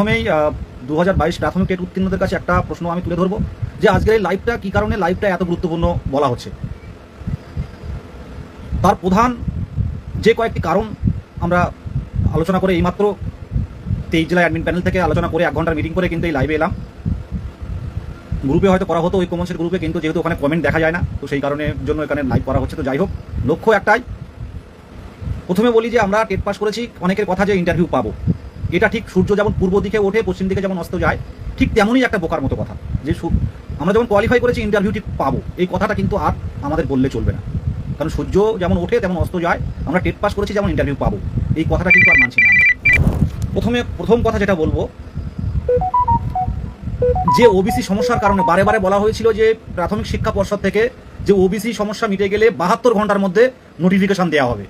প্রথমেই দু হাজার বাইশ প্রাথমিক টেট উত্তীর্ণদের কাছে একটা প্রশ্ন আমি তুলে ধরবো যে আজকের এই লাইভটা কী কারণে লাইভটা এত গুরুত্বপূর্ণ বলা হচ্ছে? তার প্রধান যে কয়েকটি কারণ আমরা আলোচনা করে এইমাত্র তেইশ জেলা অ্যাডমিন প্যানেল থেকে আলোচনা করে এক ঘণ্টার মিটিং করে কিন্তু এই লাইভে এলাম। গ্রুপে হয়তো করা হতো ওই কমন্সের গ্রুপে কিন্তু যেহেতু ওখানে কমেন্ট দেখা যায় না, তো সেই কারণে জন্য এখানে লাইভ করা হচ্ছে। তো যাই হোক, লক্ষ্য একটাই। প্রথমে বলি যে আমরা টেট পাস করেছি, অনেকের কথা যে ইন্টারভিউ পাবো। এটা ঠিক সূর্য যেমন পূর্ব দিকে ওঠে, পশ্চিম দিকে যেমন অস্ত যায়, ঠিক তেমনই একটা বোকার মতো কথা। যে আমরা যেমন কোয়ালিফাই করেছি ইন্টারভিউ ঠিক পাবো, এই কথাটা কিন্তু আর আমাদের বললে চলবে না। কারণ সূর্য যেমন ওঠে, তেমন অস্ত যায়, আমরা টেট পাস করেছি যেমন ইন্টারভিউ পাবো। এই কথাটা কিন্তু আর মানছি না প্রথমে, প্রথম কথা যেটা বলব, যে ওবিসি সমস্যার কারণে বারে বারে বলা হয়েছিল যে প্রাথমিক শিক্ষা পর্ষদ থেকে যে ওবিসি সমস্যা মিটে গেলে বাহাত্তর ঘণ্টার মধ্যে নোটিফিকেশন দেওয়া হবে।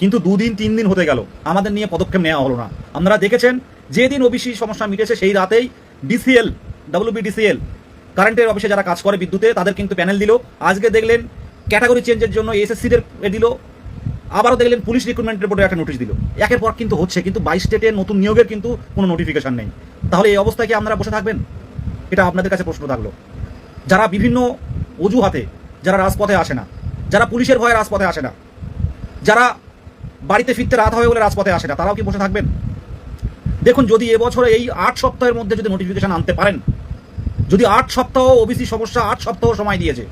কিন্তু দুদিন, তিন দিন হতে গেল। আমাদের নিয়ে পদক্ষেপ নেওয়া হলো না। আপনারা দেখেছেন, যেদিন ওবিসি সমস্যা মিটেছে, সেই রাতেই ডিসিএল ডাব্লিউবিডিসিএল কারেন্টের অফিসে যারা কাজ করে বিদ্যুতে, তাদের কিন্তু প্যানেল দিল। আজকে দেখলেন ক্যাটাগরি চেঞ্জের জন্য এসএসসিদের দিল। আবারও দেখলেন পুলিশ রিক্রুটমেন্টের বোর্ডে একটা নোটিশ দিল। একের পর কিন্তু হচ্ছে, কিন্তু বাইশ স্টেটে নতুন নিয়োগের কিন্তু কোনো নোটিফিকেশন নেই। তাহলে এই অবস্থায় কি আপনারা বসে থাকবেন? এটা আপনাদের কাছে প্রশ্ন থাকল। যারা বিভিন্ন অজুহাতে, যারা রাজপথে আসে না, যারা পুলিশের ভয়ে রাজপথে আসে না, যারা বাড়িতে ফিরতে রাত হবে বলে রাজপথে আসে না। তারাও কি বসে থাকবেন? দেখুন, যদি এবছর এই আট সপ্তাহের মধ্যে যদি নোটিফিকেশন আনতে পারেন, যদি আট সপ্তাহ ওবিসি সমস্যা আট সপ্তাহ সময় দিয়েছে,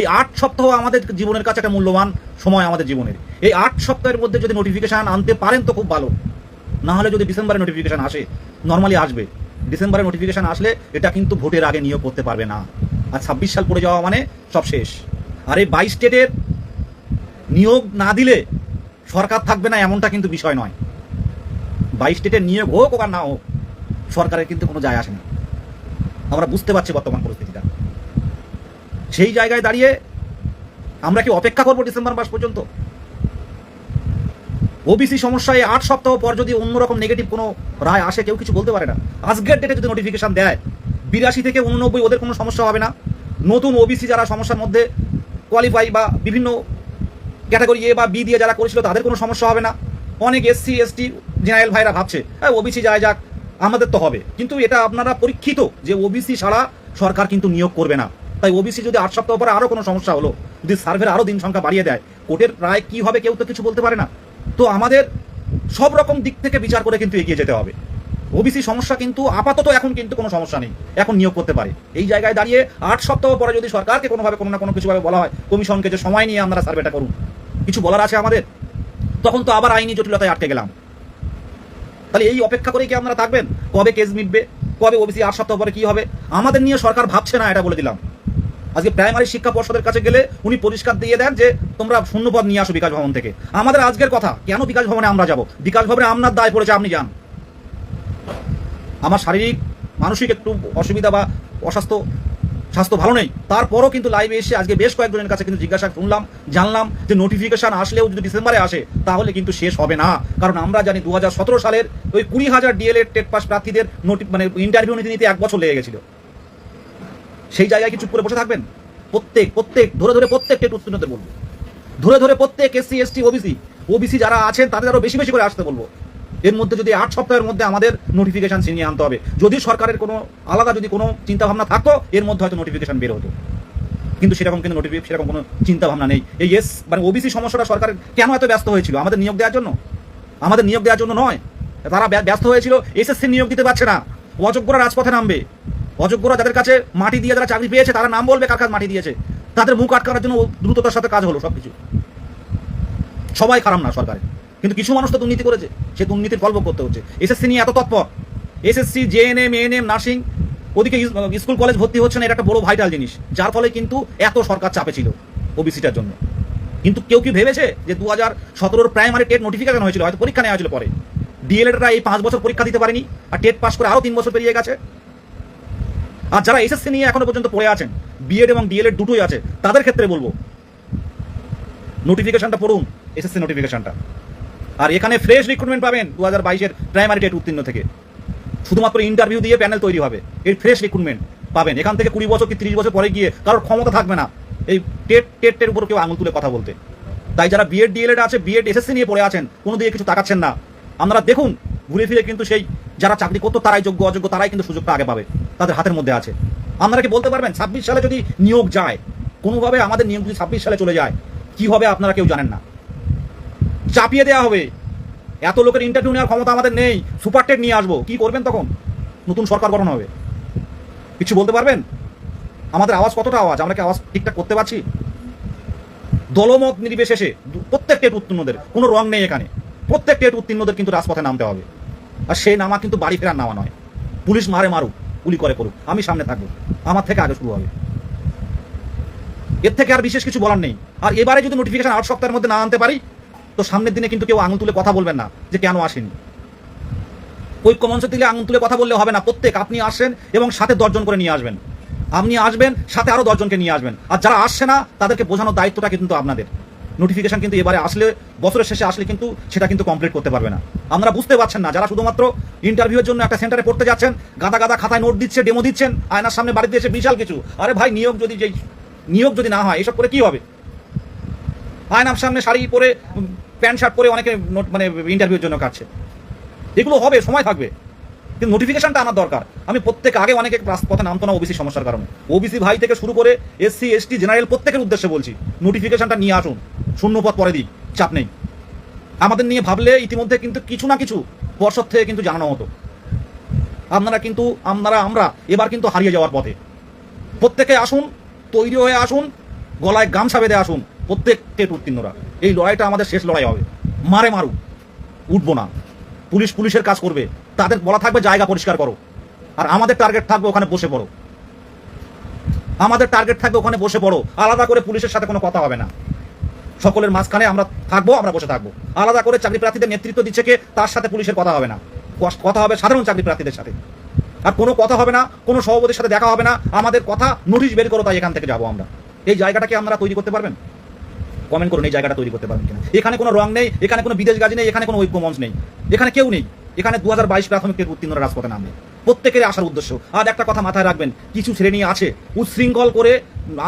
এই আট সপ্তাহ আমাদের জীবনের কাছে একটা মূল্যবান সময় আমাদের জীবনের। এই আট সপ্তাহের মধ্যে যদি নোটিফিকেশান আনতে পারেন তো খুব ভালো। না হলে যদি ডিসেম্বরে নোটিফিকেশান আসে নর্মালি আসবে। ডিসেম্বরে নোটিফিকেশান আসলে এটা কিন্তু ভোটের আগে নিয়োগ করতে পারবে না। আর ছাব্বিশ সাল পড়ে যাওয়া মানে সব শেষ। আর এই বাইশ স্টেটের নিয়োগ না দিলে সরকার থাকবে না এমনটা কিন্তু বিষয় নয়। বাইশ স্টেটের নিয়োগ হোক আর না হোক, সরকারের কিন্তু কোনো যায় আসে না। আমরা বুঝতে পারছি বর্তমান পরিস্থিতিটা। সেই জায়গায় দাঁড়িয়ে আমরা কি অপেক্ষা করব ডিসেম্বর মাস পর্যন্ত? ওবিসি সমস্যায় আট সপ্তাহ পর যদি অন্যরকম নেগেটিভ কোনো রায় আসে, কেউ কিছু বলতে পারে না। আজকের ডেটে যদি নোটিফিকেশন দেয়, বিরাশি থেকে উননব্বই ওদের কোনো সমস্যা হবে না। নতুন ওবিসি যারা সমস্যার মধ্যে কোয়ালিফাই বা বিভিন্ন ক্যাটাগরি এ বা বি দিয়ে যারা করেছিল তাদের কোনো সমস্যা হবে না। অনেক এসসি এসটি জেনারেল ভাইরা ভাবছে হ্যাঁ ওবিসি যায় যাক, আমাদের তো হবে। কিন্তু এটা আপনারা পরীক্ষিত যে ওবিসি ছাড়া সরকার কিন্তু নিয়োগ করবে না। তাই ওবিসি যদি আট সপ্তাহ পরে আরও কোনো সমস্যা হলো, যদি সার্ভের আরও দিন সংখ্যা বাড়িয়ে দেয়, কোর্টের রায় কি হবে কেউ তো কিছু বলতে পারে না। তো আমাদের সব রকম দিক থেকে বিচার করে কিন্তু এগিয়ে যেতে হবে। ওবিসি সমস্যা কিন্তু আপাতত এখন কিন্তু কোনো সমস্যা নেই, এখন নিয়োগ করতে পারে। এই জায়গায় দাঁড়িয়ে আট সপ্তাহ পরে যদি সরকারকে কোনোভাবে কোনো না কোনো কিছুভাবে বলা হয়, কমিশনকে যে সময় নিয়ে আমরা সার্ভেটা করুন। কিছু বলার আছে আমাদের? তখন তো আবার আইনি জটিলতায় আটকে গেলাম। তাহলে এই অপেক্ষা করে কি আপনারা থাকবেন? কবে কেস মিটবে? কবে ওবিসি আট সপ্তাহ পরে কি হবে? আমাদের নিয়ে সরকার ভাবছে না, এটা বলে দিলাম। আজকে প্রাইমারি শিক্ষা পর্ষদের কাছে গেলে উনি পরিষ্কার দিয়ে দেন যে, তোমরা শূন্যপদ নিয়ে আসো বিকাশ ভবন থেকে। আমাদের আজকের কথা, কেন বিকাশ ভবনে আমরা যাব? বিকাশ ভবনে আপনার দায় পড়েছে, আপনি যান। আমার শারীরিক, মানসিক একটু অসুবিধা বা অস্বাস্থ্য স্বাস্থ্য ভালো নেই। তারপরও কিন্তু লাইভে এসে আজকে বেশ কয়েকজনের কাছে কিন্তু জিজ্ঞাসা শুনলাম, জানলাম যে নোটিফিকেশন আসলেও যদি ডিসেম্বরে আসে, তাহলে কিন্তু শেষ হবে না। কারণ আমরা জানি দু হাজার সতেরো সালের ওই কুড়ি হাজার ডিএলএড টেট পাস প্রার্থীদের নোটি মানে ইন্টারভিউ নিতে নিতে এক বছর লেগে গেছিল। সেই জায়গায় কি চুপ করে বসে থাকবেন? প্রত্যেক প্রত্যেক, ধরে ধরে প্রত্যেক টেট উত্তীর্ণদের বলব। ধরে ধরে প্রত্যেক এসসি এসটি ওবিসি ওবিসি যারা আছেন, তাদের আরও বেশি বেশি করে আসতে বলব। এর মধ্যে যদি আট সপ্তাহের মধ্যে আমাদের নোটিফিকেশন ছিনিয়ে আনতে হবে। যদি সরকারের কোনো আলাদা যদি কোনো চিন্তা ভাবনা থাকতো, এর মধ্যে হয়তো নোটিফিকেশন বের হতো। কিন্তু সেরকম কিন্তু নোটিফিকেশন সেরকম কোনো চিন্তা ভাবনা নেই। এই এস মানে ওবিসি সমস্যাটা সরকার কেন এত ব্যস্ত হয়েছিল? আমাদের নিয়োগ দেওয়ার জন্য? আমাদের নিয়োগ দেওয়ার জন্য নয়। তারা ব্য- ব্যস্ত হয়েছিল এসএসসি নিয়োগ দিতে পারছে না। অযোগ্যরা রাজপথে নামবে। অযোগ্যরা যাদের কাছে মাটি দিয়ে যারা চাকরি পেয়েছে, তারা নাম বলবে কার কাছে মাটি দিয়েছে। তাদের মুখ আটকানোর জন্য দ্রুততার সাথে কাজ হলো সবকিছু। সবাই খারাপ না সরকারের। কিন্তু কিছু মানুষ তো দুর্নীতি করেছে। সে দুর্নীতির ফল ভোগ করতে হচ্ছে। এসএসসি নিয়ে এত তৎপর। এসএসসি জেএনএম এএনএম নার্সিং, ওদিকে স্কুল, কলেজ ভর্তি হচ্ছে না, এটা একটা বড় ভাইটাল জিনিস। যার ফলে কিন্তু এত সরকার চাপে ছিল ওবিসিটার জন্য। কিন্তু কেউ কি ভেবেছে যে দু হাজার সতেরোর প্রাইমারি টেট নোটিফিকেশন হয়েছিল? হয়তো পরীক্ষা নেওয়া হয়েছিল পরে। ডিএলএডরা এই পাঁচ বছর পরীক্ষা দিতে পারেনি আর টেট পাস করে আরও তিন বছর পেরিয়ে গেছে। আর যারা এসএসসি নিয়ে এখনও পর্যন্ত পড়ে আছেন বিএড এবং ডিএলএড দুটোই আছে, তাদের ক্ষেত্রে বলব নোটিফিকেশনটা পড়ুন এসএসসি নোটিফিকেশনটা আর এখানে ফ্রেশ রিক্রুটমেন্ট পাবেন দু হাজার বাইশের প্রাইমারি টেট উত্তীর্ণ থেকে। শুধুমাত্র ইন্টারভিউ দিয়ে প্যানেল তৈরি হবে। এই ফ্রেশ রিক্রুটমেন্ট পাবেন। এখান থেকে কুড়ি বছর কি তিরিশ বছর পরে গিয়ে কারোর ক্ষমতা থাকবে না। এই টেট টেট টের উপর কেউ আঙুল তুলে কথা বলতে। তাই যারা বিএড ডিএলএড আছে বিএড এসএসসি নিয়ে পড়ে আছেন, কোনো দিকে কিছু তাকাচ্ছেন না। আপনারা দেখুন, ঘুরে ফিরে কিন্তু সেই যারা চাকরি করতো, তারাই যোগ্য, অযোগ্য, তারাই কিন্তু সুযোগটা আগে পাবে। তাদের হাতের মধ্যে আছে। আপনারা কি বলতে পারবেন, ছাব্বিশ সালে যদি নিয়োগ যায়, কোনোভাবে আমাদের নিয়োগ যদি ছাব্বিশ সালে চলে যায়, কি হবে আপনারা কেউ জানেন না। চাপিয়ে দেওয়া হবে। এত লোকের ইন্টারভিউ নেওয়ার ক্ষমতা আমাদের নেই। সুপার টেট নিয়ে আসব। কি করবেন তখন? নতুন সরকার গঠন হবে। কিছু বলতে পারবেন? আমাদের আওয়াজ কতটা আওয়াজ? আমরা কি আওয়াজ ঠিকঠাক করতে পারছি? দলমত নির্বিশেষে প্রত্যেক টেট উত্তীর্ণদের, কোনো রং নেই এখানে। প্রত্যেক টেট উত্তীর্ণদের কিন্তু রাজপথে নামতে হবে। আর সেই নামা কিন্তু বাড়ি ফেরার নামা নয়। পুলিশ মারে মারুক, গুলি করে করুক। আমি সামনে থাকব। আমার থেকে আগে শুরু হবে। এর থেকে আর বিশেষ কিছু বলার নেই। আর এবারে যদি নোটিফিকেশন আট সপ্তাহের মধ্যে না আনতে পারি তো সামনের দিনে কিন্তু কেউ আঙুল তুলে কথা বলবেন না যে কেন আসেনি। ঐক্য মঞ্চ থেকে আঙুল তুলে কথা বললে হবে না, প্রত্যেক আপনি আসেন এবং সাথে দর্জন করে নিয়ে আসবেন। আপনি আসবেন, সাথে আরও দশজনকে নিয়ে আসবেন। আর যারা আসছে না, তাদেরকে বোঝানোর দায়িত্বটা কিন্তু আপনাদের। নোটিফিকেশন কিন্তু এবারে আসলে, বছরের শেষে আসলে কিন্তু সেটা কিন্তু কমপ্লিট করতে পারবে না। আপনারা বুঝতে পারছেন না, যারা শুধুমাত্র ইন্টারভিউর জন্য একটা সেন্টারে পড়তে যাচ্ছেন, গাদা গাদা খাতায় নোট দিচ্ছে ডেমো দিচ্ছেন, আয়নার সামনে বাড়িতে এসে বিশাল কিছু। আরে ভাই, নিয়োগ যদি যেই নিয়োগ যদি না হয়, এসব করে কি হবে? আয়নার সামনে শাড়ি পরে প্যান্ট শার্ট পরে অনেকে মানে ইন্টারভিউর জন্য কাটছে। এগুলো হবে, সময় থাকবে। কিন্তু নোটিফিকেশনটা আমার দরকার। আমি প্রত্যেক আগে অনেকে রাস- পথে নামতো না ওবিসি সমস্যার কারণে। ওবিসি ভাই থেকে শুরু করে এসসি এসটি জেনারেল প্রত্যেকের উদ্দেশ্যে বলছি নোটিফিকেশনটা নিয়ে আসুন। শূন্য পথ পরে দিই চাপ নেই। আমাদের নিয়ে ভাবলে ইতিমধ্যে কিন্তু কিছু না কিছু পর্ষদ থেকে কিন্তু জানানো হতো। আপনারা কিন্তু, আপনারা, আমরা এবার কিন্তু হারিয়ে যাওয়ার পথে। প্রত্যেকে আসুন, তৈরি হয়ে আসুন, গলায় গামছা বেঁধে আসুন প্রত্যেক টেট উত্তীর্ণরা। এই লড়াইটা আমাদের শেষ লড়াই হবে। মারে মারুক। উঠবো না। পুলিশ পুলিশের কাজ করবে। তাদের বলা থাকবে, জায়গা পরিষ্কার করো। আর আমাদের টার্গেট থাকবে ওখানে বসে পড়ো। আমাদের টার্গেট থাকবে ওখানে বসে পড়ো। আলাদা করে পুলিশের সাথে কোনো কথা হবে না। সকলের মাঝখানে আমরা থাকব, আমরা বসে থাকব। আলাদা করে চাকরি প্রার্থীদের নেতৃত্ব দিচ্ছে কে, তার সাথে পুলিশের কথা হবে না। কথা হবে সাধারণ চাকরি প্রার্থীদের সাথে। আর কোনো কথা হবে না, কোনো সভাপতির সাথে দেখা হবে না। আমাদের কথা নোটিশ বের করো, তাই এখান থেকে যাব আমরা। এই জায়গাটাকে আপনারা তৈরি করতে পারবেন? কমেন্ট করুন এই জায়গাটা তৈরি করতে পারবেন কিনা। এখানে কোনো রং নেই, এখানে কোনো বিদেশ গাজি নেই, এখানে কোনো ঐক্য মঞ্চ নেই। এখানে কেউ নেই। এখানে দু হাজার বাইশ প্রাথমিকের উত্তীর্ণরা রাজপথে নামবে। প্রত্যেকের আসার উদ্দেশ্য। আর একটা কথা মাথায় রাখবেন, কিছু শ্রেণি আছে, উচ্ছৃঙ্খল করে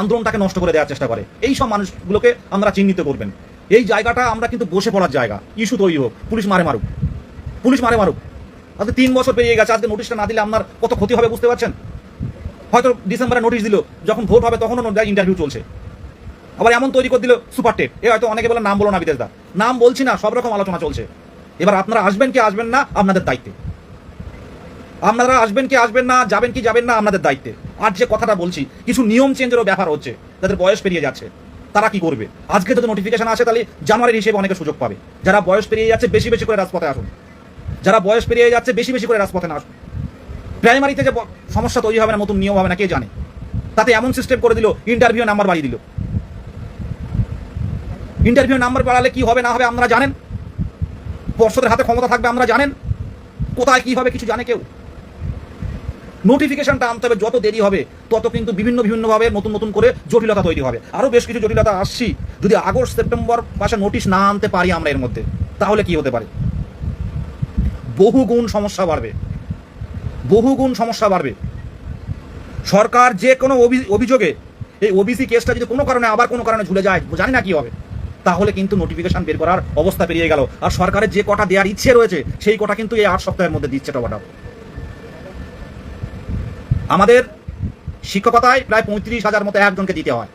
আন্দোলনটাকে নষ্ট করে দেওয়ার চেষ্টা করে। এই সব মানুষগুলোকে আমরা চিহ্নিত করবেন। এই জায়গাটা আমরা কিন্তু বসে পড়ার জায়গা। ইস্যু তৈরি হোক, পুলিশ মারে মারুক। পুলিশ মারে মারুক। আজকে তিন বছর পেরিয়ে গেছে, আজকে নোটিশটা না দিলে আপনার কত ক্ষতি হবে বুঝতে পারছেন? হয়তো ডিসেম্বরে নোটিশ দিল, যখন ভোট হবে তখনও ইন্টারভিউ চলছে। আবার এমন তৈরি করে দিল সুপার টেট। এ হয়তো অনেকে বলে, নাম বলো না বিদেশ দা নাম বলছি না, সব রকম আলোচনা চলছে। এবার আপনারা আসবেন কি আসবেন না, আপনাদের দায়িত্বে। আপনারা আসবেন কি আসবেন না, যাবেন কি যাবেন না, আপনাদের দায়িত্বে। আর যে কথাটা বলছি, কিছু নিয়ম চেঞ্জেরও ব্যাপার হচ্ছে, তাদের বয়স পেরিয়ে যাচ্ছে। তারা কি করবে? আজকে যদি নোটিফিকেশন আসে, তাহলে জানুয়ারির হিসেবে অনেকে সুযোগ পাবে। যারা বয়স পেরিয়ে যাচ্ছে, বেশি বেশি করে রাজপথে আসুন। যারা বয়স পেরিয়ে যাচ্ছে, বেশি বেশি করে রাজপথে না আসুন। প্রাইমারিতে যে সমস্যা তৈরি হবে না, নতুন নিয়ম হবে না, কে জানে? তাতে এমন সিস্টেম করে দিল ইন্টারভিউ নাম্বার বাড়িয়ে দিল। ইন্টারভিউ নাম্বার বাড়ালে কি হবে না হবে আপনারা জানেন? পর্ষদের হাতে ক্ষমতা থাকবে আমরা জানেন? কোথায় কি হবে কিছু জানে কেউ? নোটিফিকেশনটা আনতে হবে, যত দেরি হবে, তত কিন্তু বিভিন্ন বিভিন্নভাবে নতুন নতুন করে জটিলতা তৈরি হবে। আরও বেশ কিছু জটিলতা আসছি, যদি আগস্ট, সেপ্টেম্বর মাসে নোটিশ না আনতে পারি আমরা এর মধ্যে, তাহলে কি হতে পারে? বহু গুণ সমস্যা বাড়বে। বহু গুণ সমস্যা বাড়বে। সরকার যে কোনো অভি- অভিযোগে এই ওবিসি কেসটা যদি কোনো কারণে আবার কোনো কারণে ঝুলে যায়, জানি না কি হবে। তাহলে কিন্তু নোটিফিকেশন বের করার অবস্থা পেরিয়ে গেল। আর সরকারের যে কটা দেওয়ার ইচ্ছে রয়েছে, সেই কটা কিন্তু এই আট সপ্তাহের মধ্যে দিচ্ছে টবাটা আমাদের শিক্ষকতায় প্রায় পঁয়ত্রিশ হাজার মতো একজনকে দিতে হয়।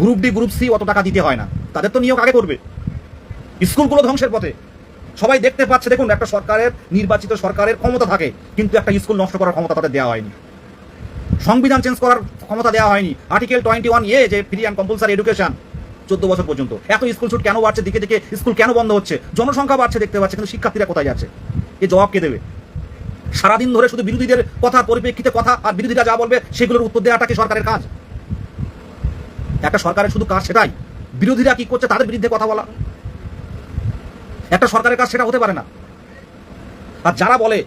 গ্রুপ ডি গ্রুপ সি অত টাকা দিতে হয় না। তাদের তো নিয়োগ আগে করবে। স্কুলগুলো ধ্বংসের পথে। সবাই দেখতে পাচ্ছে, দেখুন, একটা সরকারের, নির্বাচিত সরকারের ক্ষমতা থাকে, কিন্তু একটা স্কুল নষ্ট করার ক্ষমতা তাদের দেওয়া হয়নি। সংবিধান চেঞ্জ করার ক্ষমতা দেওয়া হয়নি। আর্টিকেল টোয়েন্টি ওয়ান এ যে ফ্রি অ্যান্ড কম্পালসারি এডুকেশন চোদ্দ বছর পর্যন্ত। এত স্কুল ছুট কেন বাড়ছে? দিকে দিকে স্কুল কেন বন্ধ হচ্ছে? জনসংখ্যা বাড়ছে, দেখতে পাচ্ছে, কিন্তু শিক্ষার্থীরা কোথায় যাচ্ছে? এ জবাব কে দেবে? সারাদিন ধরে শুধু বিরোধীদের কথার পরিপ্রেক্ষিতে কথা, আর বিরোধীরা যা বলবে, সেগুলোর উত্তর দেওয়াটা কি সরকারের কাজ? একটা সরকারের শুধু কাজ সেটাই। বিরোধীরা কি করছে তাদের বিরুদ্ধে কথা বলা? একটা সরকারের কাজ সেটা হতে পারে না। আর যারা বলে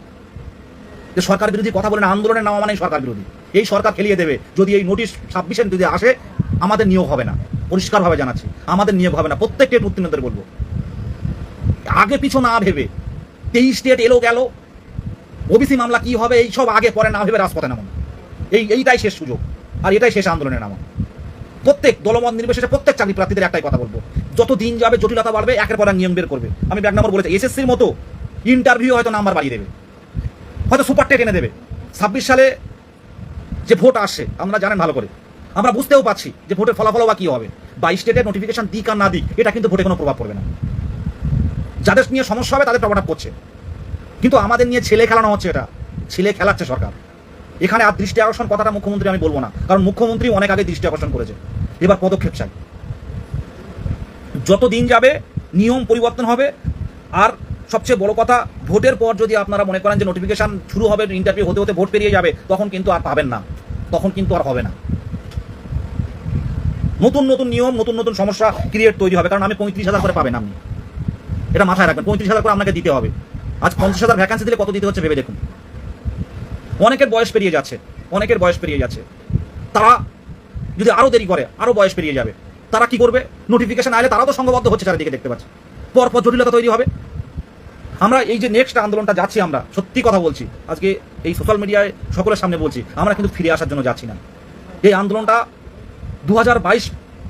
যে সরকার বিরোধী কথা বলে না আন্দোলনের নামা মানেই সরকার বিরোধী। এই সরকার খেলিয়ে দেবে। যদি এই নোটিশ ছাব্বিশে যদি আসে, আমাদের নিয়োগ হবে না। পরিষ্কারভাবে জানাচ্ছি। আমাদের নিয়োগ হবে না প্রত্যেকটি উত্তীর্ণদের বলব। আগে পিছু না ভেবে তেইশ স্টেট এলো গেল ওবিসি মামলা কি হবে, এই সব আগে, পরে না ভেবে রাজপথে নামুন। এই, এইটাই শেষ সুযোগ, আর এটাই শেষ আন্দোলনের নামা প্রত্যেক দলমত নির্বিশেষে প্রত্যেক চাকরি প্রার্থীদের একটাই কথা বলব, যত দিন যাবে জটিলতা বাড়বে, একের পর নিয়ম বের করবে। আমি ব্যাক নাম্বার বলেছি এসএসসির মতো ইন্টারভিউ হয়তো নাম্বার বাড়িয়ে দেবে, হয়তো সুপার টেট এনে দেবে। ছাব্বিশ সালে যে ভোট আসে, আমরা জানেন ভালো করে, আমরা বুঝতেও পাচ্ছি যে ভোটের ফলাফলও বা কী হবে। বাইশ স্টেটের নোটিফিকেশন দিক আর না দিক, এটা কিন্তু ভোটে কোনো প্রভাব পড়বে না। যাদের নিয়ে সমস্যা হবে, তাদের প্রভাব পড়ছে। কিন্তু আমাদের নিয়ে ছেলে খেলানো হচ্ছে এটা। ছেলে খেলাচ্ছে সরকার। এখানে আর দৃষ্টি আকর্ষণ কথাটা মুখ্যমন্ত্রী, আমি বলব না। কারণ মুখ্যমন্ত্রী অনেক আগে দৃষ্টি আকর্ষণ করেছে। এবার পদক্ষেপ চাই। যত দিন যাবে, নিয়ম পরিবর্তন হবে। আর সবচেয়ে বড় কথা, ভোটের পর যদি আপনারা মনে করেন যে নোটিফিকেশন শুরু হবে ইন্টারভিউ হতে হতে ভোট পেরিয়ে যাবে, তখন কিন্তু আর পাবেন না। তখন কিন্তু আর হবে না। নতুন নতুন নিয়ম, নতুন নতুন সমস্যা ক্রিয়েট তৈরি হবে। কারণ আমি পঁয়ত্রিশ হাজার করে পাবেন আপনি। এটা মাথায় রাখবেন, পঁয়ত্রিশ হাজার করে আপনাকে দিতে হবে। আজ পঞ্চাশ হাজার ভ্যাকান্সি দিলে কত দিতে হচ্ছে ভেবে দেখুন। অনেকের বয়স পেরিয়ে যাচ্ছে, অনেকের বয়স পেরিয়ে যাচ্ছে। তারা যদি আরও দেরি করে আরও বয়স পেরিয়ে যাবে, তারা কি করবে? নোটিফিকেশন আইলে তারাও তো সংঘবদ্ধ হচ্ছে চারিদিকে দেখতে পাচ্ছে। পরপর জটিলতা তৈরি হবে। আমরা এই যে নেক্সট আন্দোলনটা যাচ্ছি আমরা, সত্যি কথা বলছি, আজকে এই সোশ্যাল মিডিয়ায় সকলের সামনে বলছি, আমরা কিন্তু ফিরে আসার জন্য যাচ্ছি না। এই আন্দোলনটা দু হাজার বাইশ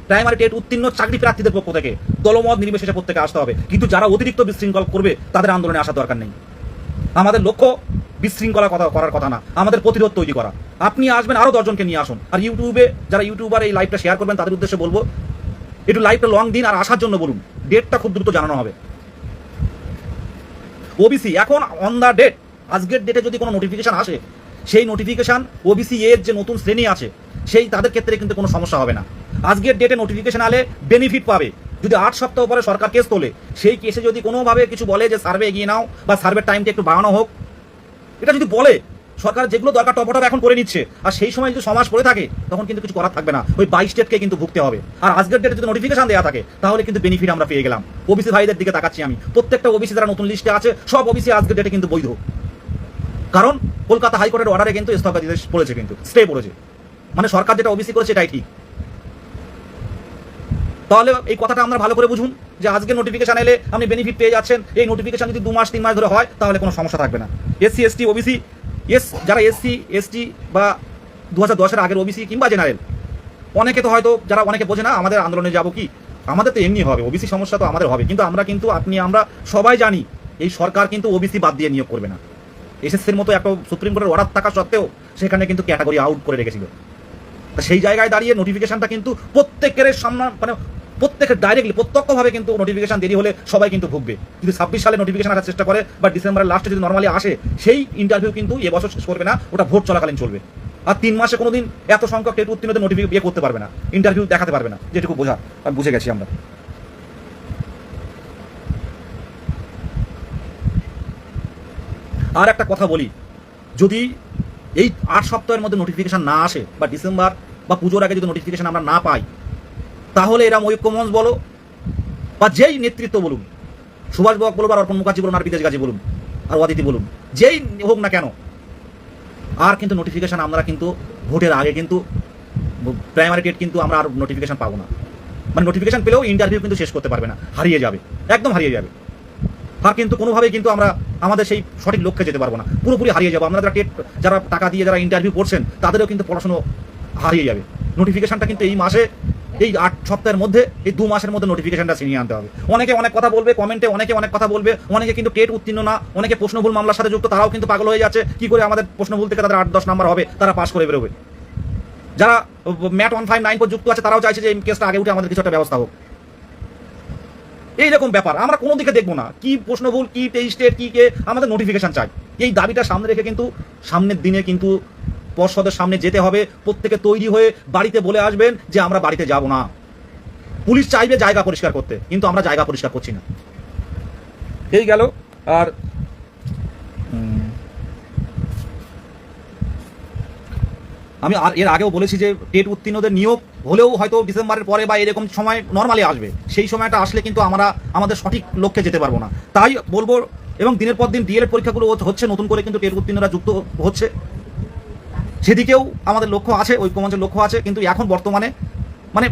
প্রাইমারি টেট উত্তীর্ণ চাকরি প্রার্থীদের পক্ষ থেকে দলমত নির্বিশেষে প্রত্যেকে আসতে হবে। কিন্তু যারা অতিরিক্ত বিশৃঙ্খল করবে, তাদের আন্দোলনে আসার দরকার নেই। আমাদের লক্ষ্য বিশৃঙ্খলা কথা করার কথা না, আমাদের প্রতিরোধ তৈরি করা। আপনি আসবেন আরও দশজনকে নিয়ে আসুন। আর ইউটিউবে যারা ইউটিউবার এই লাইভটা শেয়ার করবেন, তাদের উদ্দেশ্যে বলব, একটু লাইভটা লং দিন আর আসার জন্য বলুন। ডেটটা খুব দ্রুত জানানো হবে। ওবিসি এখন অন দ্য ডেট আজকের ডেটে যদি কোনো নোটিফিকেশন আসে, সেই নোটিফিকেশন ওবিসি এর যে নতুন শ্রেণি আছে সেই তাদের ক্ষেত্রে কিন্তু কোনো সমস্যা হবে না। আজকের ডেটে নোটিফিকেশন আলে বেনিফিট পাবে। যদি আট সপ্তাহ পরে সরকার কেস তোলে, সেই কেসে যদি কোনোভাবে কিছু বলে যে সার্ভে এগিয়ে নাও বা সার্ভের টাইমটা একটু বাড়ানো হোক, এটা যদি বলে, সরকার যেগুলো দরকার টপটপ এখন করে নিচ্ছে, আর সেই সময় যদি সমাজ পড়ে থাকে, তখন কিন্তু কিছু করার থাকবে না। ওই বাইশ স্টেটকে কিন্তু ভুগতে হবে। আর আজকের ডেটে যদি নোটিফিকেশন দেওয়া থাকে, তাহলে কিন্তু বেনিফিট আমরা পেয়ে গেলাম। ওবিসি ভাইদের দিকে তাকাচ্ছি আমি। প্রত্যেকটা ওবিসি যারা নতুন লিস্টে আছে, সব ওবিসি আজকের ডেটে কিন্তু বৈধ। কারণ কলকাতা হাইকোর্টের অর্ডারে কিন্তু স্থগিতাদেশ পড়েছে কিন্তু স্টে পড়েছে। মানে সরকার যেটা ওবিসি করেছে এটাই ঠিক। তাহলে এই কথাটা আমরা ভালো করে বুঝুন যে আজকে নোটিফিকেশন এলে আপনি বেনিফিট পেয়ে যাচ্ছেন। এই নোটিফিকেশন যদি দু মাস, তিন মাস ধরে হয়, তাহলে কোনো সমস্যা থাকবে না। এসসি এসটি ওবিসি এস যারা এসসি এসটি বা দু হাজার দশের আগের ওবিসি কিংবা জেনারেল অনেকে তো হয়তো, যারা অনেকে বোঝে না, আমাদের আন্দোলনে যাব কি? আমাদের তো এমনি হবে ওবিসি সমস্যা তো আমাদের হবে। কিন্তু আমরা কিন্তু, আপনি, আমরা সবাই জানি, এই সরকার কিন্তু ওবিসি বাদ দিয়ে নিয়োগ করবে না। এসএসসির মতো একটা সুপ্রিম কোর্টের অর্ডার থাকা সত্ত্বেও সেখানে কিন্তু ক্যাটাগরি আউট করে রেখেছিল। সেই জায়গায় দাঁড়িয়ে নোটিফিকেশনটা কিন্তু প্রত্যেকের সামনে মানে প্রত্যেকের ডাইরেক্টলি প্রত্যক্ষভাবে কিন্তু নোটিফিকেশন দেরি হলে সবাই কিন্তু ভুগবে। যদি ছাব্বিশ সালে নোটিফিকেশন আসার চেষ্টা করে বা ডিসেম্বরের লাস্টে যদি নর্মালি আসে, সেই ইন্টারভিউ কিন্তু এবছর শেষ করবে না, ওটা ভোট চলাকালীন চলবে। আর তিন মাসে কোনোদিন এত সংখ্যক টেট উত্তীর্ণদের নোটিফিকেশন বিয়ে করতে পারবে না ইন্টারভিউ দেখাতে পারবে না। যেটুকু বোঝা আমি বুঝে গেছি আমরা। আর একটা কথা বলি, যদি এই আট সপ্তাহের মধ্যে নোটিফিকেশান না আসে বা ডিসেম্বর বা পুজোর আগে যদি নোটিফিকেশান আমরা না পাই, তাহলে এরম ঐক্যমঞ্চ বলো বা যেই নেতৃত্ব বলুন, সুভাষ বক বলুন আর অর্পণ মুখার্জি বলুন আর বিদেশ গাজী বলুন আর অদিতি বলুন, যেই হোক না কেন, আর কিন্তু নোটিফিকেশান আমরা কিন্তু ভোটের আগে কিন্তু প্রাইমারি ডেট কিন্তু আমরা আর নোটিফিকেশান পাবো না। মানে নোটিফিকেশান পেলেও ইন্টারভিউ কিন্তু শেষ করতে পারবে না, হারিয়ে যাবে, একদম হারিয়ে যাবে। আর কিন্তু কোনোভাবেই কিন্তু আমরা আমাদের সেই সঠিক লক্ষ্যে যেতে পারব না। পুরোপুরি হারিয়ে যাব। আমরা যারা টেট, যারা টাকা দিয়ে যারা ইন্টারভিউ করছেন, তাদেরও কিন্তু পড়াশুনো হারিয়ে যাবে। নোটিফিকেশনটা কিন্তু এই মাসে, এই আট সপ্তাহের মধ্যে, এই দু মাসের মধ্যে নোটিফিকেশনটা ছিনিয়ে আনতে হবে। অনেকে অনেক কথা বলবে কমেন্টে অনেকে অনেক কথা বলবে, অনেকে কিন্তু টেট উত্তীর্ণ না, অনেকে প্রশ্নভুল মামলার সাথে যুক্ত, তারাও কিন্তু পাগল হয়ে যাচ্ছে। কি করে আমাদের প্রশ্নভুল থেকে তাদের আট দশ নাম্বার হবে? তারা পাশ করে বেরোবে। যারা ম্যাট ওয়ান ফাইভ নাইন পর যুক্ত আছে, তারাও চাইছে যে এই কেসটা আগে উঠে আমাদের কিছু একটা ব্যবস্থা হোক। এইরকম ব্যাপার। আমরা কোনো দিকে দেখব না। কি প্রশ্ন ভুল, কি স্টেট কি কে, আমাদের নোটিফিকেশন চাই। এই দাবিটা সামনে রেখে কিন্তু সামনের দিনে কিন্তু পর্ষদের সামনে যেতে হবে। প্রত্যেকে তৈরি হয়ে বাড়িতে বলে আসবেন যে, আমরা বাড়িতে যাব না। পুলিশ চাইবে জায়গা পরিষ্কার করতে, কিন্তু আমরা জায়গা পরিষ্কার করছি না। এই গেল। আর আমি এর আগেও বলেছি যে টেট উত্তীর্ণদের নিয়োগ হলেও হয়তো ডিসেম্বরের পরে বা এরকম সময় নর্মালি আসবে। সেই সময়টা আসলে কিন্তু আমরা, আমাদের সঠিক লক্ষ্যে যেতে পারব না। তাই বলব, এবং দিনের পর দিন ডিএলএড পরীক্ষাগুলো হচ্ছে নতুন করে কিন্তু টেট উত্তীর্ণরা যুক্ত হচ্ছে। সেদিকেও আমাদের লক্ষ্য আছে, ঐক্যমঞ্চের লক্ষ্য আছে, কিন্তু এখন বর্তমানে মানে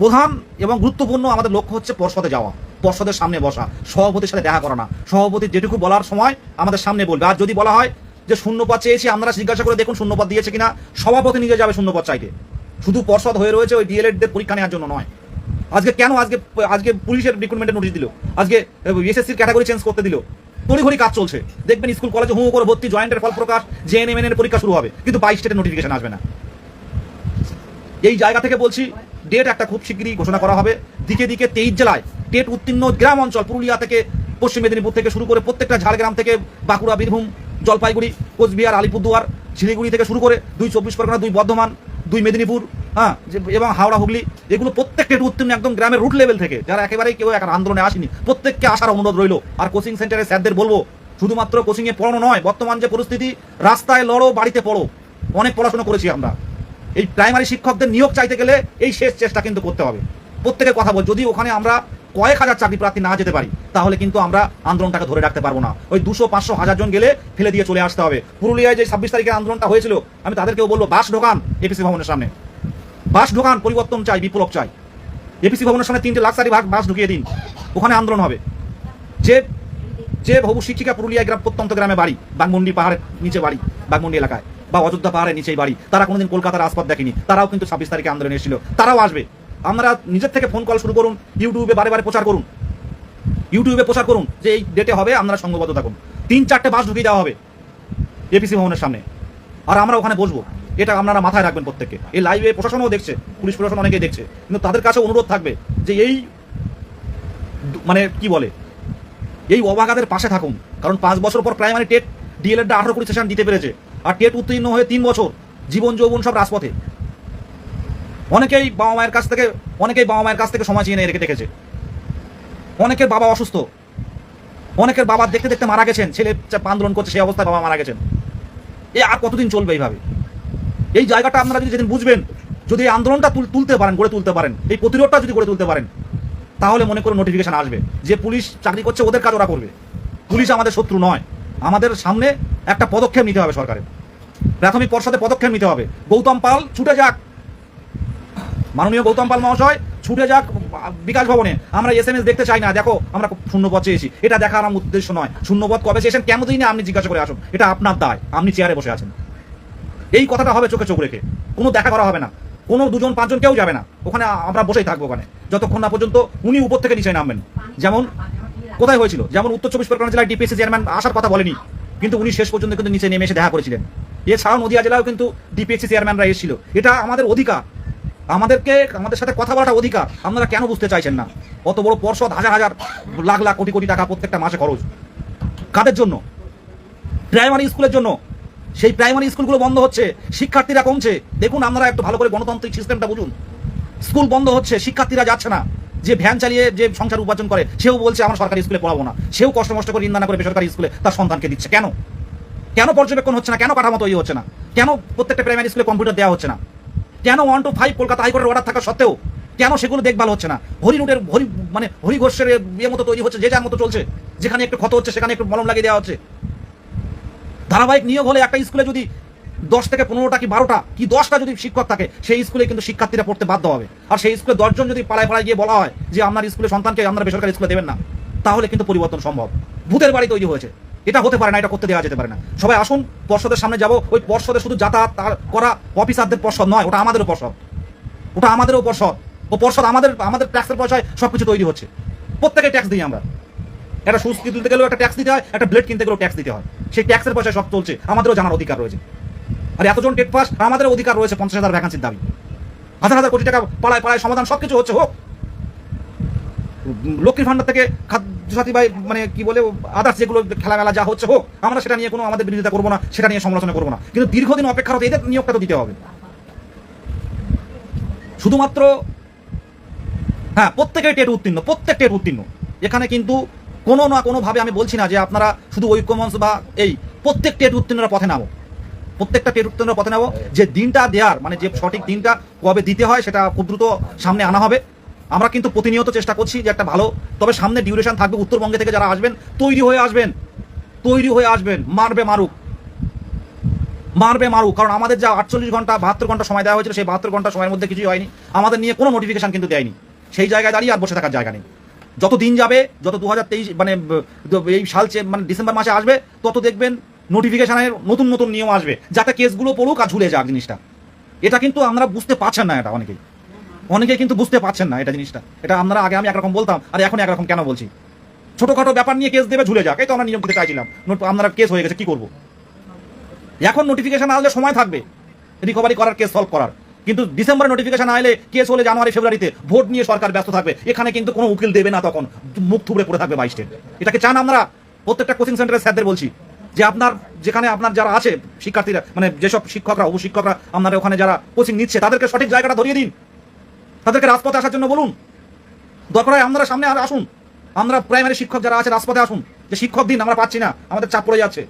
প্রধান এবং গুরুত্বপূর্ণ আমাদের লক্ষ্য হচ্ছে পর্ষদে যাওয়া, পর্ষদের সামনে বসা, সভাপতির সাথে দেখা করা না সভাপতি যেটুকু বলার সময় আমাদের সামনে বলবে। আর যদি বলা হয় যে শূন্যপদ চেয়েছি, আপনারা জিজ্ঞাসা করে দেখুন শূন্যপদ দিয়েছে কিনা। সভাপতি নিজে যাবে শূন্যপদ চাইতে। শুধু পর্ষদ হয়ে রয়েছে ওই ডিএলএডদের পরীক্ষা নেওয়ার জন্য নয়। আজকে কেন আজকে আজকে পুলিশের রিক্রুটমেন্টের নোটিশ দিল? আজকে এসএসসির ক্যাটাগরি চেঞ্জ করতে দিল? তড়িঘড়ি কাজ চলছে। দেখবেন স্কুল কলেজে হু করে ভর্তি জয়েন্টের ফল প্রকাশ জেএনএম এর পরীক্ষা শুরু হবে। কিন্তু বাইশ স্টেটের নোটিফিকেশন আসবে না। এই জায়গা থেকে বলছি ডেট একটা খুব শিগগিরই ঘোষণা করা হবে। দিকে দিকে তেইশ জেলায় টেট উত্তীর্ণ গ্রাম অঞ্চল, পুরুলিয়া থেকে, পশ্চিম মেদিনীপুর থেকে শুরু করে প্রত্যেকটা ঝাড়গ্রাম থেকে বাঁকুড়া, বীরভূম জলপাইগুড়ি, কোচবিহার, আলিপুরদুয়ার, শিলিগুড়ি থেকে শুরু করে দুই চব্বিশ পরগনা, দুই বর্ধমান, দুই মেদিনীপুর হ্যাঁ এবং হাওড়া, হুগলি, এগুলো প্রত্যেকটা উত্তীর্ণ একদম গ্রামের রুট লেভেল থেকে। যারা একেবারেই কেউ এখন আন্দোলনে আসেনি, প্রত্যেককে আসার অনুরোধ রইল। আর কোচিং সেন্টারে স্যারদের বলব, শুধুমাত্র কোচিংয়ে পড়ানো নয়, বর্তমান যে পরিস্থিতি, রাস্তায় লড়ো, বাড়িতে পড়ো। অনেক পড়াশোনা করেছি আমরা। এই প্রাইমারি শিক্ষকদের নিয়োগ চাইতে গেলে এই শেষ চেষ্টা কিন্তু করতে হবে। প্রত্যেকের কথা বল, যদি ওখানে আমরা কয়েক হাজার চাকরি প্রার্থী না যেতে পারি, তাহলে কিন্তু আমরা আন্দোলনটাকে ধরে রাখতে পারব না। ওই দুশো, পাঁচশো, হাজার জন গেলে ফেলে দিয়ে চলে আসতে হবে। পুরুলিয়ায় যে ছাব্বিশ তারিখে আন্দোলনটা হয়েছিল, আমি তাদেরকেও বলব, বাস ঢোকান এপিসি ভবনের সামনে। বাস ঢোকান, পরিবর্তন চাই, বিপ্লব চাই। এপিসি ভবনের সামনে তিনটে লাক্সারি ভাগ বাস ঢুকিয়ে দিন। ওখানে আন্দোলন হবে। যে যে বহু শিক্ষিকা পুরুলিয়া গ্রাম প্রত্যন্ত গ্রামে বাড়ি বাগমন্ডি পাহাড়ের নিচে বাড়ি বাগমন্ডি এলাকায়, বা অযোধ্যা পাহাড়ের নিচেই বাড়ি, তারা কোনোদিন কলকাতার আসপাত দেখেনি। তারাও কিন্তু ছাব্বিশ তারিখে আন্দোলনে এসেছিল। তারাও আসবে। আমরা নিজের থেকে ফোন কল শুরু করুন ইউটিউবে বারে বারে প্রচার করুন। ইউটিউবে প্রচার করুন যে এই ডেটে হবে, আমরা সংঘবদ্ধ থাকুন তিন, চারটে বাস ঢুকিয়ে দেওয়া হবে এপিসি ভবনের সামনে। আর আমরা ওখানে বসবো। এটা আপনারা মাথায় রাখবেন প্রত্যেককে। এই লাইভে প্রশাসনও দেখছে, পুলিশ প্রশাসন অনেকেই দেখছে। কিন্তু তাদের কাছে অনুরোধ থাকবে যে এই মানে কি বলে? এই অবাগাদের পাশে থাকুন। কারণ পাঁচ বছর পর প্রাইমারি টেট ডিএলএডটা আঠারো কুড়ি সেশন দিতে পেরেছে। আর টেট উত্তীর্ণ হয়ে তিন বছর জীবন যৌবন সব রাজপথে। অনেকেই বাবা মায়ের কাছ থেকে, অনেকেই বাবা মায়ের কাছ থেকে সময় চেয়ে নিয়ে রেখে দেখেছে। অনেকের বাবা অসুস্থ। অনেকের বাবা দেখতে দেখতে মারা গেছেন, ছেলে আন্দোলন করছে, সেই অবস্থায় বাবা মারা গেছেন। এ আর কতদিন চলবে এইভাবে? এই জায়গাটা আপনারা যদি যেদিন বুঝবেন, যদি এই আন্দোলনটা তুল- তুলতে পারেন, গড়ে তুলতে পারেন, এই প্রতিরোধটা যদি গড়ে তুলতে পারেন, তাহলে মনে করুন নোটিফিকেশন আসবে যে পুলিশ চাকরি করছে, ওদের কাজ ওরা করবে। পুলিশ আমাদের শত্রু নয়। আমাদের সামনে একটা পদক্ষেপ নিতে হবে সরকারের। প্রাথমিক পর্ষদে পদক্ষেপ নিতে হবে। গৌতম পাল ছুটে যাক। মাননীয় গৌতম পাল মহাশয়, ছুটে যাক, বিকাশ ভবনে। আমরা এস এম এস দেখতে চাই না, দেখো, আমরা শূন্যপদ চেয়েছি। এটা দেখা আমার উদ্দেশ্য নয়। শূন্যপদ কবে চেয়েছেন? কেন দিন আপনি জিজ্ঞাসা করে আসুন। এটা আপনার দায়। আপনি চেয়ারে বসে আছেন। এই কথাটা হবে চোখে চোখ রেখে। কোনো দেখা করা হবে না। কোনো দুজন, পাঁচজন কেউ যাবে না। ওখানে আমরা বসেই থাকব ওখানে। যতক্ষণ না পর্যন্ত উনি উপর থেকে নিচে নামবেন। যেমন, কোথায় হয়েছিল? যেমন উত্তর চব্বিশ পরগনা জেলায় ডিপিএসসি চেয়ারম্যান আসার কথা বলেনি। কিন্তু উনি শেষ পর্যন্ত কিন্তু নিচে নেমে এসে দেখা করেছিলেন। এছাড়াও নদিয়া জেলাও কিন্তু ডিপিএসসি চেয়ারম্যানরা এসেছিল। এটা আমাদের অধিকার। আমাদেরকে, আমাদের সাথে কথা বলাটা অধিকার। আপনারা কেন বুঝতে চাইছেন না? অত বড় পর্ষদ, হাজার হাজার, লাখ লাখ কোটি কোটি টাকা প্রত্যেকটা মাসে খরচ। কাদের জন্য? প্রাইমারি স্কুলের জন্য। সেই প্রাইমারি স্কুলগুলো বন্ধ হচ্ছে, শিক্ষার্থীরা কমছে। দেখুন আপনারা একটু ভালো করে গণতান্ত্রিক সিস্টেমটা বুঝুন। স্কুল বন্ধ হচ্ছে, শিক্ষার্থীরা যাচ্ছে না। যে ভ্যান চালিয়ে যে সংসার উপার্জন করে, সেও বলছে, আমরা সরকারি স্কুলে পড়াবো না। সেও কষ্ট মষ্ট করে ইন্দানা করে বেসরকারি স্কুলে তার সন্তানকে দিচ্ছে। কেন? কেন পর্যবেক্ষণ হচ্ছে না? কেন কাঠামো তৈরি হচ্ছে না? কেন প্রত্যেকটা প্রাইমারি স্কুলে কম্পিউটার দেওয়া হচ্ছে না? কেন ওয়ান টু ফাইভ কলকাতা হাইকোর্টের অর্ডার থাকা সত্ত্বেও? কেন সেগুলো দেখভাল হচ্ছে না? হরি রুটের হরি মানে হরি ঘোষের ইয়ে মতো তৈরি হচ্ছে, যে যার মতো চলছে, যেখানে একটু ক্ষত হচ্ছে, সেখানে একটু মলম লাগিয়ে দেওয়া হচ্ছে। ধারাবাহিক নিয়োগ হলে একটা স্কুলে যদি দশ থেকে পনেরোটা কি বারোটা, কি দশটা যদি শিক্ষক থাকে, সেই স্কুলে কিন্তু শিক্ষার্থীরা পড়তে বাধ্য হবে। আর সেই স্কুলে দশজন যদি পাড়ায় পাড়ায় গিয়ে বলা হয় যে, আপনার স্কুলে সন্তানকে আপনারা বেসরকারি স্কুলে দেবেন না, তাহলে কিন্তু পরিবর্তন সম্ভব। ভূতের বাড়ি তৈরি হয়েছে। এটা হতে পারে না, এটা করতে দেওয়া যেতে পারে না। সবাই আসুন, পর্ষদের সামনে যাব। ওই পর্ষদে শুধু যাতায়াত করা অফিসারদের পর্ষদ নয়, ওটা আমাদেরও পর্ষদ। ওটা আমাদেরও পর্ষদ। ও পর্ষদ আমাদের আমাদের ট্যাক্সের পয়সায় সব কিছু তৈরি হচ্ছে। প্রত্যেকে ট্যাক্স দিই আমরা। একটা শুজ কিনতে গেলেও একটা ট্যাক্স দিতে হয়, একটা ব্লেড কিনতে গেলেও ট্যাক্স দিতে হয়। সেই ট্যাক্সের পয়সায় সব চলছে, আমাদেরও জানার অধিকার রয়েছে। আর এতজন টেট পাস আমাদের অধিকার রয়েছে, পঞ্চাশ হাজার ভ্যাকান্সির দাবি। হাজার হাজার কোটি টাকা পাড়ায় পাড়ায় সমাধান সব কিছু হচ্ছে, হোক। লক্ষ্মীর ভান্ডার থেকে খাদ্য সাথী ভাই মানে কি বলে আদার্স যেগুলো খেলামেলা যা হচ্ছে হোক, আমরা সেটা নিয়ে কোনো আমাদের বিরোধিতা করব না, সেটা নিয়ে সমালোচনা করব না। কিন্তু দীর্ঘদিন অপেক্ষারত এদের নিয়োগটা তো দিতে হবে। শুধুমাত্র হ্যাঁ প্রত্যেকের টেট উত্তীর্ণ, প্রত্যেক টেট উত্তীর্ণ। এখানে কিন্তু কোনো না কোনোভাবে আমি বলছি না যে আপনারা শুধু ঐক্যমঞ্চ বা এই প্রত্যেক টেট উত্তীর্ণরা পথে নামো। প্রত্যেকটা টেট উত্তীর্ণরা পথে নামো, যে দিনটা দেওয়ার মানে যে সঠিক দিনটা কবে দিতে হয় সেটা খুব দ্রুত সামনে আনা হবে। আমরা কিন্তু প্রতিনিয়ত চেষ্টা করছি যে একটা ভালো, তবে সামনে ডিউরেশন থাকবে উত্তরবঙ্গে থেকে যারা আসবেন, তৈরি হয়ে আসবেন, তৈরি হয়ে আসবেন, মারবে মারুক মারবে মারুক, কারণ আমাদের যা আটচল্লিশ ঘণ্টা, বাহাত্তর ঘণ্টা সময় দেওয়া হয়েছিল, সেই বাহাত্তর ঘণ্টা সময়ের মধ্যে কিছুই হয়নি। আমাদের নিয়ে কোনো নোটিফিকেশন কিন্তু দেয়নি। সেই জায়গায় দাঁড়িয়ে আর বসে থাকার জায়গা নেই। যত দিন যাবে, যত দু মানে এই সাল মানে ডিসেম্বর মাসে আসবে, তত দেখবেন নোটিফিকেশনের নতুন নতুন নিয়ম আসবে। যাতে কেসগুলো পড়ুক আর ঝুলে যাক জিনিসটা। এটা কিন্তু আমরা বুঝতে পারছেন না এটা অনেকেই। অনেকেই কিন্তু বুঝতে পারছেন না এটা জিনিসটা। এটা আমরা আগে আমি একরকম বলতাম, আর এখন একরকম কেন বলছি? ছোটখাটো ব্যাপার নিয়ে কেস দেবে, ঝুলে যাক। এই তো আমরা নিয়ম দিতে চাইছিলাম। আপনারা কেস হয়ে গেছে, কি করব? এখন নোটিফিকেশন আসলে সময় থাকবে। রিকভারি করার কেস সলভ করার। কিন্তু ডিসেম্বরে নোটিফিকেশন আসলে কেস হলে জানুয়ারি ফেব্রুয়ারিতে ভোট নিয়ে সরকার ব্যস্ত থাকবে। এখানে কিন্তু কোনো উকিল দেবে না তখন। মুখ থুবড়ে পড়ে থাকবে বাইশ এটাকে চান আমরা প্রত্যেকটা কোচিং সেন্টারের স্যারদের বলছি। যে আপনার যেখানে আপনার যারা আছে, শিক্ষার্থীরা মানে যেসব শিক্ষকরা, উপশিক্ষকরা, আপনার ওখানে যারা কোচিং নিচ্ছে, তাদেরকে সঠিক জায়গাটা ধরিয়ে দিন। তাদেরকে রাজপথে আসার জন্য বলুন। দরকার হয় আপনারা সামনে আর আসুন। আমরা প্রাইমারি শিক্ষক যারা আছে, রাজপথে আসুন। যে শিক্ষক দিন, আমরা পাচ্ছি না। আমাদের চাপ পড়ে যাচ্ছে।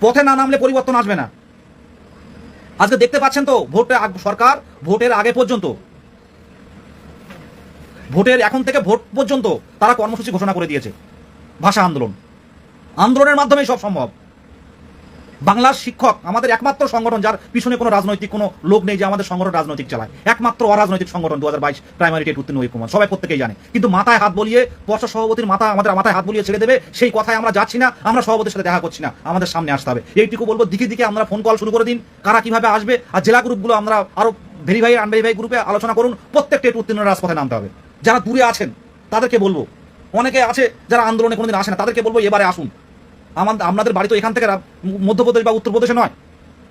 পথে না নামলে পরিবর্তন আসবে না। আজকে দেখতে পাচ্ছেন তো, ভোটে সরকার ভোটের আগে পর্যন্ত। ভোটের এখন থেকে ভোট পর্যন্ত তারা কর্মসূচি ঘোষণা করে দিয়েছে। ভাষা আন্দোলন। আন্দোলনের মাধ্যমেই সব সম্ভব। বাংলার শিক্ষক আমাদের একমাত্র সংগঠন, যার পিছনে কোনো রাজনৈতিক কোনো লোক নেই যে আমাদের সংগঠন রাজনৈতিক চালায়। একমাত্র অরাজনৈতিক সংগঠন দু হাজার বাইশ প্রাইমারি টেট উত্তীর্ণ ঐক্যমত সবাই প্রত্যেকেই জানে। কিন্তু মাথায় হাত বলিয়ে পর্ষদ সভাপতির মাথা আমাদের মাথায় হাত বলিয়ে ছেড়ে দেবে, সেই কথায় আমরা যাচ্ছি না, আমরা সভাপতির সাথে দেখা করছি না, আমাদের সামনে আসতে হবে। এইটুকু বলব, দিকে দিকে আমরা ফোন কল শুরু করে দিন, কারা কীভাবে আসবে, আর জেলা গ্রুপগুলো আমরা আরও ভেরিফাই আনভেরিফাই গ্রুপে আলোচনা করুন, প্রত্যেক টেট উত্তীর্ণ রাজপথে নামতে হবে। যারা দূরে আছেন, তাদেরকে বলব, অনেকে আছে যারা আন্দোলনে কোনোদিন আসে না, তাদেরকে বলব, এবারে আসুন। আমাদের আপনাদের বাড়ি তো এখান থেকে মধ্যপ্রদেশ বা উত্তরপ্রদেশে নয়।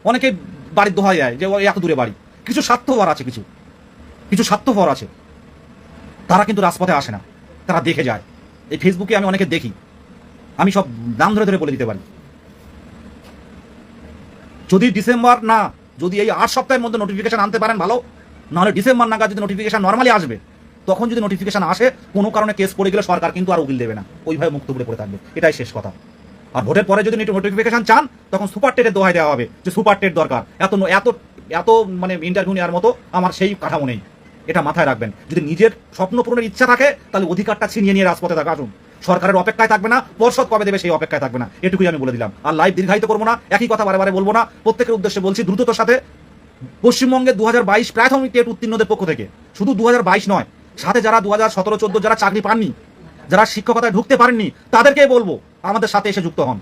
অনেকে বাড়ির দোহাই যায় যে এত দূরে বাড়ি। কিছু স্বার্থপর আছে কিছু। কিছু স্বার্থপর আছে। তারা কিন্তু রাজপথে আসে না। তারা দেখে যায়। এই ফেসবুকে আমি অনেকে দেখি। আমি সব নাম ধরে ধরে বলে দিতে পারি। যদি ডিসেম্বর না, যদি এই আট সপ্তাহের মধ্যে নোটিফিকেশন আনতে পারেন ভালো, নাহলে ডিসেম্বর নাগাদ যদি নোটিফিকেশান নর্মালি আসবে, তখন যদি নোটিফিকেশন আসে, কোনো কারণে কেস পড়ে গেলে সরকার কিন্তু আর উকিল দেবে না। ওইভাবে মুক্ত করে পড়ে থাকবে। এটাই শেষ কথা। আর ভোটের পরে যদি নোটিফিকেশন চান, তখন সুপার টেটের দোহাই দেওয়া হবে যে সুপার টেট দরকার। এত এত এত মানে ইন্টারভিউ নেওয়ার মতো আমার সেই কাঠামো নেই। এটা মাথায় রাখবেন। যদি নিজের স্বপ্ন পূরণের ইচ্ছা থাকে, তাহলে অধিকারটা ছিনিয়ে নিয়ে রাজপথে থাকা আসুন। সরকারের অপেক্ষায় থাকবে না, পর্ষদ কবে দেবে সেই অপেক্ষায় থাকবে না। এটুকুই আমি বলে দিলাম। আর লাইভ দীর্ঘায়িত করব না, একই কথা বারে বারে বলব না। প্রত্যেকের উদ্দেশ্যে বলছি, দ্রুততার সাথে পশ্চিমবঙ্গে দু হাজার বাইশ প্রাথমিক টেট উত্তীর্ণদের পক্ষ থেকে। শুধু দু নয়, সাথে যারা দু হাজার সতেরো যারা চাকরি পাননি যারা শিক্ষকতায় ঢুকতে পারেননি, তাদেরকেই বলব, আমাদের সাথে এসে যুক্ত হন।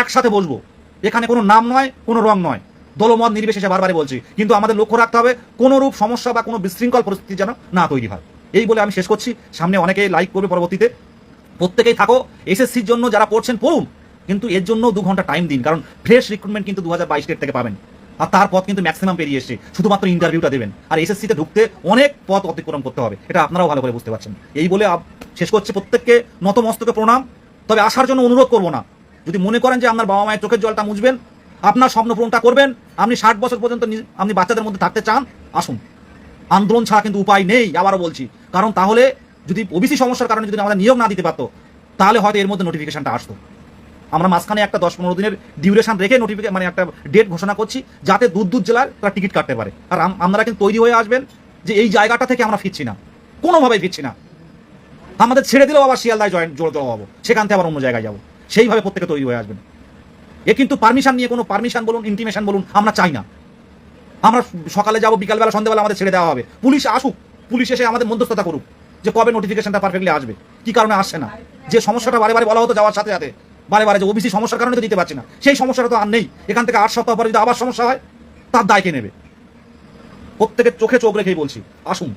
একসাথে বসবো। এখানে কোনো নাম নয়, কোনো রং নয়। দলমত নির্বিশেষে বারবারই বলছি, কিন্তু আমাদের লক্ষ্য রাখতে হবে কোনো রূপ সমস্যা বা কোনো বিশৃঙ্খল পরিস্থিতি যেন না তৈরি হয়। এই বলে আমি শেষ করছি। সামনে অনেকেই লাইক করবে পরবর্তীতে। প্রত্যেকেই থাকো। এসএসসির জন্য যারা পড়ছেন, পড়ুন। কিন্তু এর জন্য দু ঘণ্টা টাইম দিন, কারণ ফ্রেশ রিক্রুটমেন্ট কিন্তু দু হাজার থেকে পাবেন। আর তার পথ কিন্তু ম্যাক্সিমাম পেরিয়ে এসছে। শুধুমাত্র ইন্টারভিউটা দেবেন। আর এসএসসিতে ঢুকতে অনেক পথ অতিক্রম করতে হবে। এটা আপনারাও ভালো করে বুঝতে পারছেন। এই বলে শেষ করছে প্রত্যেককে নতমস্তকে প্রণাম। তবে আসার জন্য অনুরোধ করব না। যদি মনে করেন যে আপনার বাবা মায়ের চোখের জলটা মুছবেন, আপনার স্বপ্ন পূরণটা করবেন, আপনি ষাট বছর পর্যন্ত আপনি বাচ্চাদের মধ্যে থাকতে চান, আসুন। আন্দোলন ছাড়া কিন্তু উপায় নেই, আবারও বলছি। কারণ তাহলে যদি ওবিসি সমস্যার কারণে যদি আমাদের নিয়োগ না দিতে পারতো, তাহলে হয়তো এর মধ্যে নোটিফিকেশনটা আসতো। আমরা মাঝখানে একটা দশ পনেরো দিনের ডিউরেশন রেখে নোটিফিকে মানে একটা ডেট ঘোষণা করছি যাতে দূর দূর জেলার তারা টিকিট কাটতে পারে। আর আপনারা কিন্তু তৈরি হয়ে আসবেন যে এই জায়গাটা থেকে আমরা ফিরছি না। কোনোভাবেই ফিরছি না। আমাদের ছেড়ে দিলেও আবার শিয়ালদায় জয়েন জোর দেওয়া হব। সেখান থেকে আবার অন্য জায়গায় যাব। সেইভাবে প্রত্যেকে তৈরি হয়ে আসবেন। এ কিন্তু পারমিশন নিয়ে কোনো পারমিশন বলুন ইন্টিমেশন বলুন, আমরা চাই না। আমরা সকালে যাব, বিকালবেলা, সন্ধ্যাবেলা আমাদের ছেড়ে দেওয়া হবে। পুলিশ আসুক। পুলিশ এসে আমাদের মধ্যস্থতা করুক। যে কবে নোটিফিকেশনটা পারফেক্টলি আসবে। কি কারণে আসছে না? যে সমস্যাটা বারে বারে বলা হতো যাওয়ার সাথে সাথে। বারে বারে যে ওবিসি সমস্যার কারণে তো দিতে পারছি না। সেই সমস্যাটা তো আর নেই। এখান থেকে আট সপ্তাহ পরে যদি আবার সমস্যা হয়, তার দায়কে নেবে? প্রত্যেকের চোখে চোখ রেখেই বলছি, আসুন।